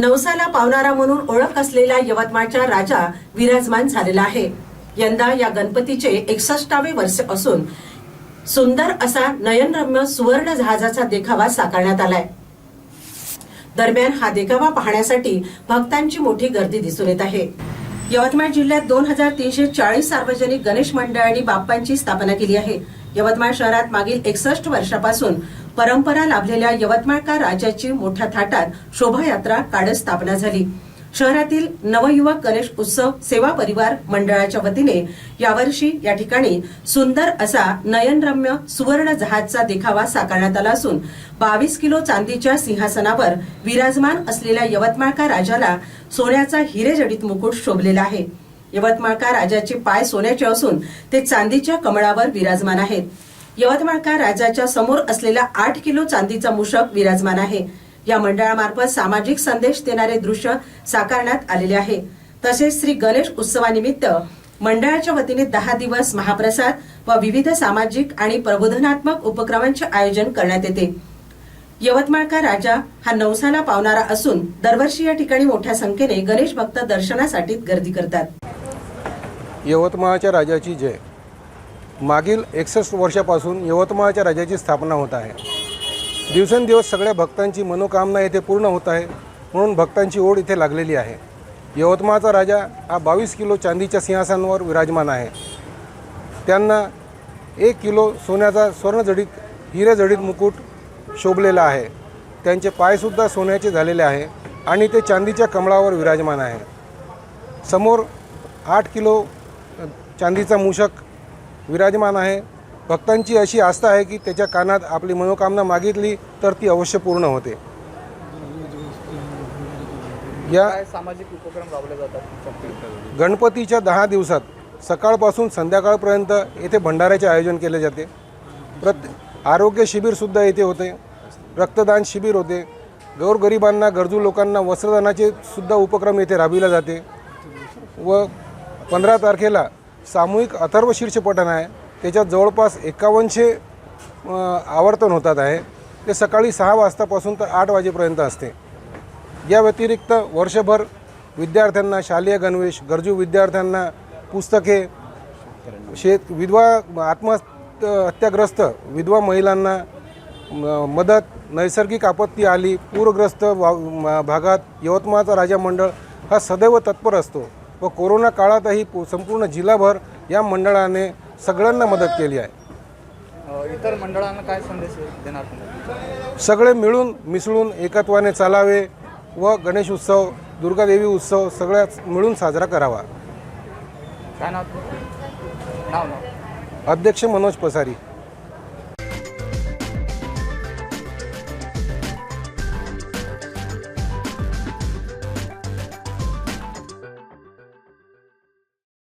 नवसाला पावणारा म्हणून ओळख असलेला यवतमाळचा राजा विराजमान झालेला आहे. यंदा या गणपतीचे एकसष्टावे वर्ष असून सुंदर असा नयनरम्य सुवर्ण जहाजाचा देखावा साकारण्यात आलाय. दरम्यान हा देखावा पाहण्यासाठी भक्तांची मोठी गर्दी दिसून येत आहे. यवतमाळ जिल्ह्यात दोन हजार तीनशे चाळीस सार्वजनिक गणेश मंडळांनी बाप्पांची स्थापना केली आहे. यवतमाळ शहरात मागील एकसष्ट वर्षापासून परंपरा लाभलेल्या यवतमाळकार राजाची मोठ्या थाटात शोभायात्रा काढत स्थापना झाली. शहरातील नवयुवक गणेश उत्सव सेवा परिवार मंडळाच्या वतीने यावर्षी या ठिकाणी सुंदर असा नयनरम्य सुवर्ण जहाजचा देखावा साकारण्यात आला असून बावीस किलो चांदीच्या सिंहासनावर विराजमान असलेल्या यवतमाळका राजाला सोन्याचा हिरेजडित मुकुट शोभलेला आहे. यवतमाळका राजाचे पाय सोन्याचे असून ते चांदीच्या कमळावर विराजमान आहेत. यवतमाळका राजाच्या समोर असलेला आठ किलो चांदीचा मूषक विराजमान आहे. या मंडळामार्फत सामाजिक संदेश देणारे दृश्य साकारण्यात आलेले आहे. तसेच श्री गणेश उत्सवानिमित्त मंडळाच्या वतीने दहा दिवस महाप्रसाद व विविध सामाजिक आणि प्रबोधनात्मक उपक्रमांचे आयोजन करण्यात येते. यवतमाळचा राजा हा नवसाला पावणारा असून दरवर्षी या ठिकाणी मोठ्या संख्येने गणेश भक्त दर्शनासाठी गर्दी करतात. यवतमाळच्या राजाची जय. मागील एकसष्ट वर्षापासून यवतमाळच्या राजाची स्थापना होत आहे. दिवसेंदिवस सगळ्या भक्तांची मनोकामना येथे पूर्ण होत आहे म्हणून भक्तांची ओढ इथे लागलेली आहे. यवतमाळचा राजा हा बावीस किलो चांदीच्या सिंहासनावर विराजमान आहे. त्यांना एक किलो सोन्याचा स्वर्णजडित हिरेजडित मुकुट शोभलेला आहे. त्यांचे पायसुद्धा सोन्याचे झालेले आहे आणि ते चांदीच्या कमळावर विराजमान आहे. समोर आठ किलो चांदीचा मूषक विराजमान आहे. भक्तांची अशी आस्था आहे की त्याच्या कानात आपली मनोकामना मागितली तर ती अवश्य पूर्ण होते. या सामाजिक उपक्रम राबवले जातात गणपतीच्या दहा दिवसात सकाळपासून संध्याकाळपर्यंत येथे भंडाऱ्याचे आयोजन केले जाते. प्रत आरोग्य शिबिरसुद्धा येथे होते. रक्तदान शिबिर होते. गोरगरिबांना गरजू लोकांना वस्त्रदानाचे सुद्धा उपक्रम येथे राबविला जाते. व पंधरा तारखेला सामूहिक अथर्व शीर्षपठण आहे. त्याच्यात जवळपास एकावन्नशे आवर्तन होतात आहे. ते सकाळी सहा वाजतापासून तर आठ वाजेपर्यंत असते. या व्यतिरिक्त वर्षभर विद्यार्थ्यांना शालेय गणवेश गरजू विद्यार्थ्यांना पुस्तके शेत विधवा आत्महत्याग्रस्त विधवा महिलांना म- मदत नैसर्गिक आपत्ती आली पूरग्रस्त भागात यवतमाळचा राजा मंडळ हा सदैव तत्पर असतो व कोरोना काळातही संपूर्ण जिल्हाभर या मंडळाने सगळ्यांना मदत केली आहे. इतर मंडळांना काय संदेश देणार तुम्ही? सगळे मिळून मिसळून एकत्वाने चालावे व गणेश उत्सव दुर्गादेवी उत्सव सगळ्याच मिळून साजरा करावा. काय नाव तुमचं? नाव नाव. अध्यक्ष मनोज पसारी.